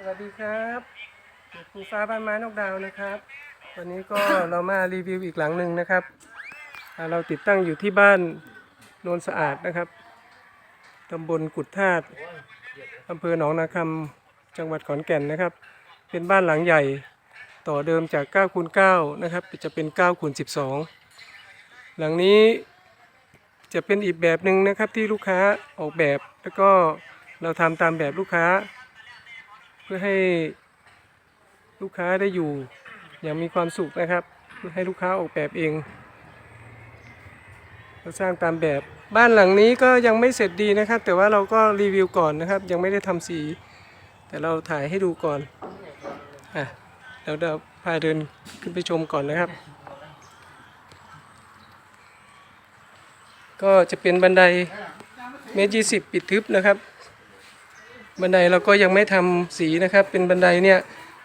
สวัสดีครับครูฟ้าบ้านไม้นกดาวนะครับ วันนี้ก็เรามารีวิวอีกหลังหนึ่งนะครับ เราติดตั้งอยู่ที่บ้านโนนสะอาดนะครับตำบลกุดธาตุอำเภอหนองนาคำจังหวัดขอนแก่นนะครับ เป็นบ้านหลังใหญ่ต่อเดิมจาก9คูณ9นะครับ จะเป็น9คูณ12 หลังนี้จะเป็นอีกแบบหนึ่งนะครับที่ลูกค้าออกแบบแล้วก็เราทำตามแบบลูกค้า พื่อให้ลูกค้าได้อยู่อย่างมีความสุขนะครับ เพื่อให้ลูกค้าออกแบบเองเราสร้างตามแบบบ้านหลังนี้ก็ยังไม่เสร็จดีนะครับ แต่ว่าเราก็รีวิวก่อนนะครับ ยังไม่ได้ทำสี แต่เราถ่ายให้ดูก่อนอะเดี๋ยวเดี๋ยวพาเดินขึ้นไปชมก่อนนะครับ ก็จะเป็นบันไดเมตรยี่สิบปิดทึบนะครับ บันไดเราก็ยังไม่ทำสีนะครับ เป็นบันไดเนี่ย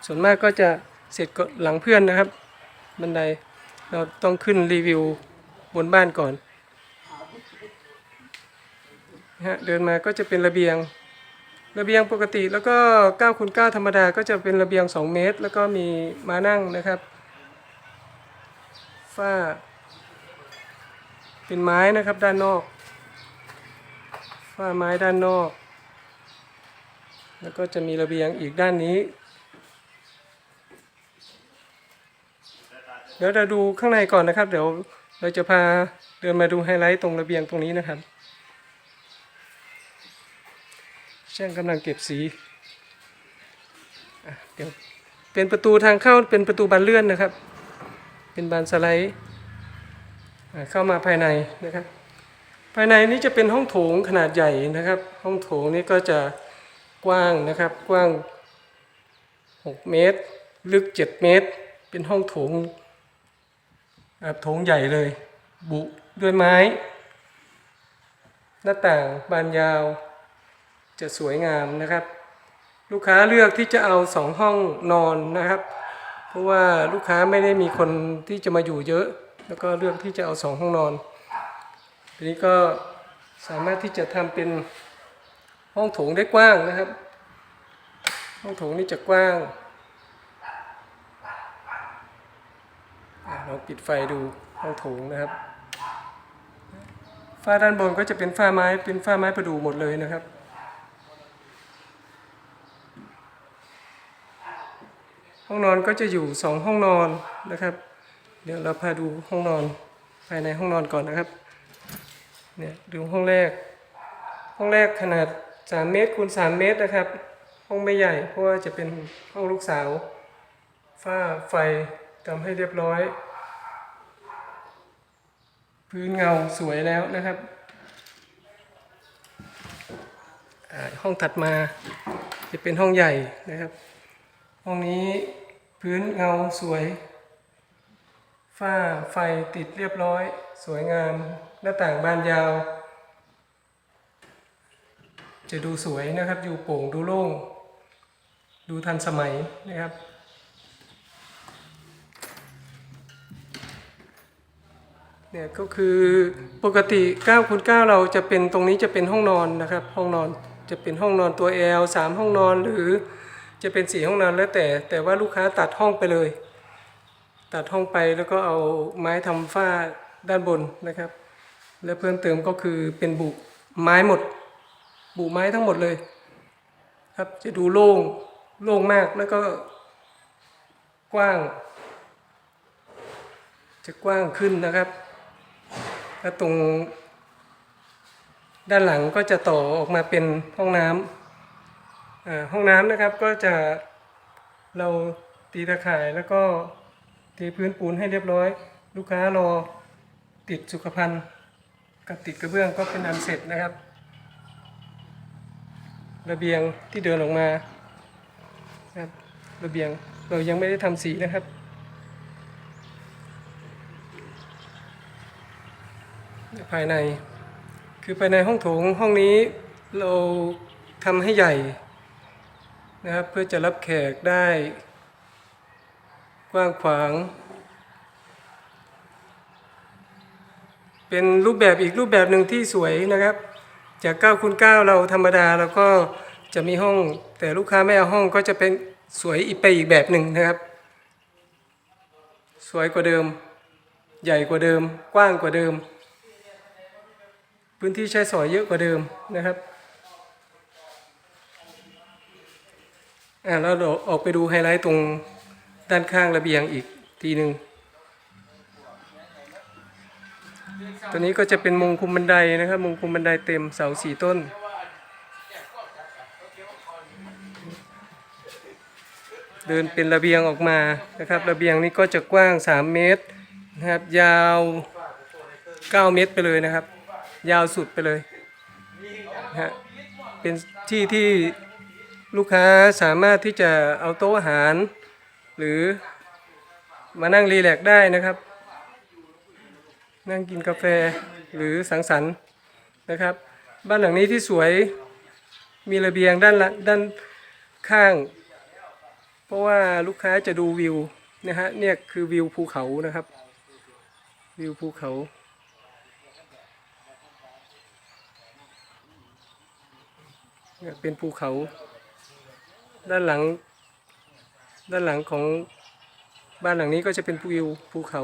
ส่วนมากก็จะเสร็จก็หลังเพื่อนนะครับ บันไดเราต้องขึ้นรีวิวบนบ้านก่อนนะฮะเดินมาก็จะเป็นระเบียง ระเบียงปกติแล้วก็9คูณ9ธรรมดาก็จะเป็นระเบียง 2 เมตร แล้วก็มีมานั่งนะครับฝ้า เป็นไม้นะครับด้านนอกฝ้าไม้ด้านนอก แล้วก็จะมีระเบียงอีกด้านนี้ เดี๋ยวเราดูข้างในก่อนนะครับ เดี๋ยวเราจะพาเดินมาดูไฮไลท์ตรงระเบียงตรงนี้นะครับ ช่างกำลังเก็บสีเดี๋ยวเป็นประตูทางเข้าเป็นประตูบานเลื่อนนะครับ เป็นบานสไลด์เข้ามาภายในนะครับ ภายในนี้จะเป็นห้องโถงขนาดใหญ่นะครับ ห้องโถงนี้ก็จะ กว้างนะครับกว้าง 6 เมตร ลึก 7 เมตร เป็นห้องโถงโถงใหญ่เลย บุด้วยไม้ หน้าต่างบานยาว จะสวยงามนะครับ ลูกค้าเลือกที่จะเอาสองห้องนอนนะครับ เพราะว่าลูกค้าไม่ได้มีคนที่จะมาอยู่เยอะ แล้วก็เลือกที่จะเอาสองห้องนอนทีนี้ก็สามารถที่จะทำเป็น ห้องโถงได้กว้างนะครับ ห้องโถงนี่จะกว้างลองปิดไฟดูห้องโถงนะครับฝ้าด้านบนก็จะเป็นฝ้าไม้เป็นฝ้าไม้ประดูหมดเลยนะครับห้องนอนก็จะอยู่สองห้องนอนนะครับ เดี๋ยวเราพาดูห้องนอนภายในห้องนอนก่อนนะครับเนี่ยดูห้องแรก ห้องแรกขนาด 3เมตรคูณ3เมตรนะครับ ห้องไม่ใหญ่เพราะว่าจะเป็นห้องลูกสาวฝ้าไฟทำให้เรียบร้อย พื้นเงาสวยแล้วนะครับ ห้องถัดมาจะเป็นห้องใหญ่นะครับ ห้องนี้พื้นเงาสวย ฝ้าไฟติดเรียบร้อย สวยงามหน้าต่างบานยาว จะดูสวยนะครับ อยู่โปร่งดูโล่ง ดูทันสมัยนะครับ เนี่ยก็คือปกติ9คูณ9เราจะเป็นตรงนี้จะเป็นห้องนอนนะครับ ห้องนอนจะเป็นห้องนอนตัว L 3ห้องนอนหรือจะเป็น4ห้องนอนแล้วแต่ แต่ว่าลูกค้าตัดห้องไปเลย ตัดห้องไปแล้วก็เอาไม้ทำฝ้าด้านบนนะครับ และเพิ่มเติมก็คือเป็นบุไม้หมด บุไม้ทั้งหมดเลย ครับจะดูโล่งโล่งมากแล้วก็กว้าง จะกว้างขึ้นนะครับ แล้วตรง ด้านหลังก็จะต่อออกมาเป็นห้องน้ำห้องน้ำนะครับก็จะเราตีตะข่ายแล้วก็เทพื้นปูนให้เรียบร้อย ลูกค้ารอติดสุขภัณฑ์กับติดกระเบื้องก็เป็นอันเสร็จนะครับ ระเบียงที่เดินออกมาครับระเบียงเรายังไม่ได้ทำสีนะครับภายใน คือภายในห้องโถงห้องนี้เราทำให้ใหญ่นะครับ เพื่อจะรับแขกได้ กว้างขวาง เป็นรูปแบบอีกรูปแบบหนึ่งที่สวยนะครับ จาก9คูณ9เราธรรมดาเราก็จะมีห้อง แต่ลูกค้าไม่เอาห้องก็จะเป็นสวยอีกไปอีกแบบหนึ่งนะครับ สวยกว่าเดิม ใหญ่กว่าเดิม กว้างกว่าเดิม พื้นที่ใช้สอยเยอะกว่าเดิมนะครับอ่าแล้วเราออกไปดูไฮไลท์ตรงด้านข้างระเบียงอีกทีหนึ่ง ตัวนี้ก็จะเป็นมงคุมบันไดนะครับ มงคุมบันไดเต็มเสาสี่ต้น เดินเป็นระเบียงออกมานะครับ ระเบียงนี้ก็จะกว้าง 3 เมตรนะครับ ยาว 9 เมตรไปเลยนะครับ ยาวสุดไปเลยนะฮะเป็นที่ที่ลูกค้าสามารถที่จะเอาโต๊ะอาหาร หรือมานั่งรีแลกได้นะครับ นั่งกินกาแฟหรือสังสรรค์นะครับ บ้านหลังนี้ที่สวยมีระเบียงด้านละด้านข้าง เพราะว่าลูกค้าจะดูวิวนะฮะเนี่ยคือวิวภูเขานะครับ วิวภูเขาเนี่ยเป็นภูเขา ด้านหลัง ด้านหลังของบ้านหลังนี้ก็จะเป็นวิวภูเขา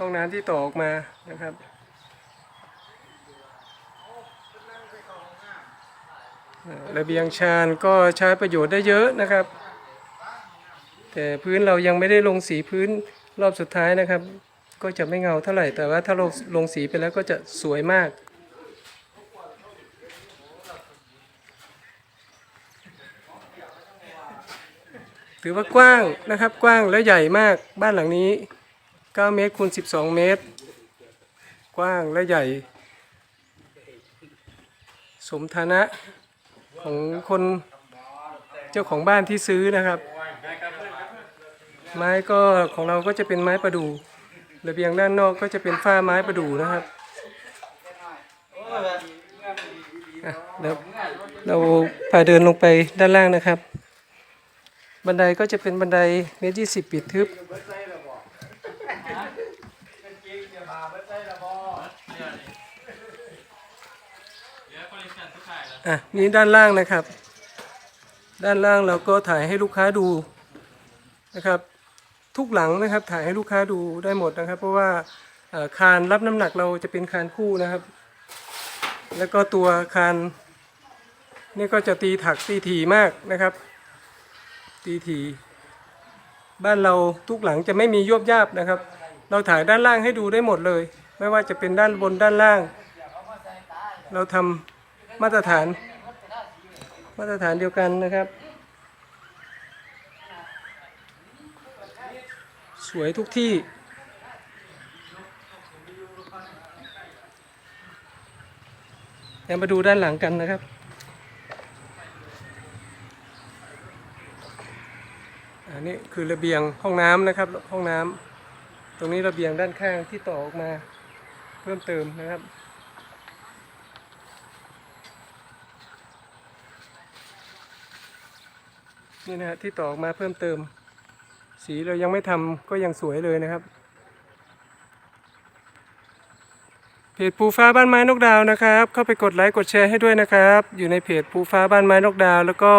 ห้องน้ำที่ต่อออกมานะครับ ระเบียงชานก็ใช้ประโยชน์ได้เยอะนะครับ แต่พื้นเรายังไม่ได้ลงสีพื้นรอบสุดท้ายนะครับ ก็จะไม่เงาเท่าไหร่ แต่ว่าถ้าลงลงสีไปแล้วก็จะสวยมากถือว่ากว้างนะครับกว้างและใหญ่มากบ้านหลังนี้ 9 เมตรคูณ 12 เมตร กว้างและใหญ่ สมฐานะของคนเจ้าของบ้านที่ซื้อนะครับ ไม้ก็ของเราก็จะเป็นไม้ประดู่ระเบียงด้านนอกก็จะเป็นฝ้าไม้ประดู่นะครับเดี๋ยวเราพาเดินลงไปด้านล่างนะครับ บันไดก็จะเป็นบันไดเมตรยี่สิบปิดทึบ อะนี่ด้านล่างนะครับ ด้านล่างเราก็ถ่ายให้ลูกค้าดูนะครับ ทุกหลังนะครับถ่ายให้ลูกค้าดูได้หมดนะครับ เพราะว่าเอ่อคานรับน้ำหนักเราจะเป็นคานคู่นะครับ แล้วก็ตัวคานนี่ก็จะตีถักตีถี่มากนะครับ ตีถี่ บ้านเราทุกหลังจะไม่มียวบยาบนะครับ เราถ่ายด้านล่างให้ดูได้หมดเลย ไม่ว่าจะเป็นด้านบนด้านล่าง เราทำมาตรฐาน มาตรฐานเดียวกันนะครับ สวยทุกที่เดี๋ยวมาดูด้านหลังกันนะครับอันนี้คือระเบียงห้องน้ำนะครับห้องน้ำ ตรงนี้ระเบียงด้านข้างที่ต่อออกมาเพิ่มเติมนะครับ นี่นะฮะที่ต่อออกมาเพิ่มเติม สีเรายังไม่ทำก็ยังสวยเลยนะครับเพจภูฟ้าบ้านไม้นกดาวนะครับ เข้าไปกดไลค์กดแชร์ให้ด้วยนะครับ อยู่ในเพจภูฟ้าบ้านไม้นกดาว แล้วก็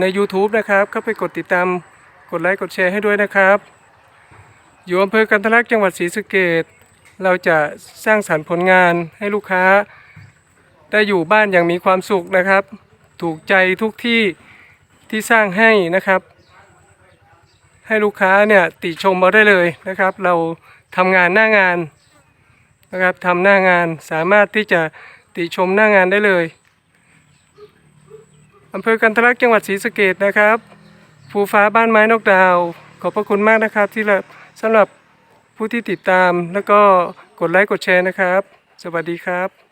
ใน YouTube นะครับ เข้าไปกดติดตามกดไลค์กดแชร์ให้ด้วยนะครับ อยู่อำเภอกันทลักจังหวัดศรีสะเกดเราจะสร้างสรรค์ผลงานให้ลูกค้า ได้อยู่บ้านอย่างมีความสุขนะครับ ถูกใจทุกที่ที่สร้างให้นะครับ ให้ลูกค้าเนี่ยติชมเราได้เลยนะครับ เราทำงานหน้างานนะครับทำหน้างานสามารถที่จะติชมหน้างานได้เลยอำเภอกันทลักจังหวัดศรีสะเกดนะครับ ภูฟ้าบ้านไม้นกดาว ขอบพระคุณมากนะครับที่ละ สำหรับผู้ที่ติดตามแล้วก็กดไลค์กดแชร์นะครับ สวัสดีครับ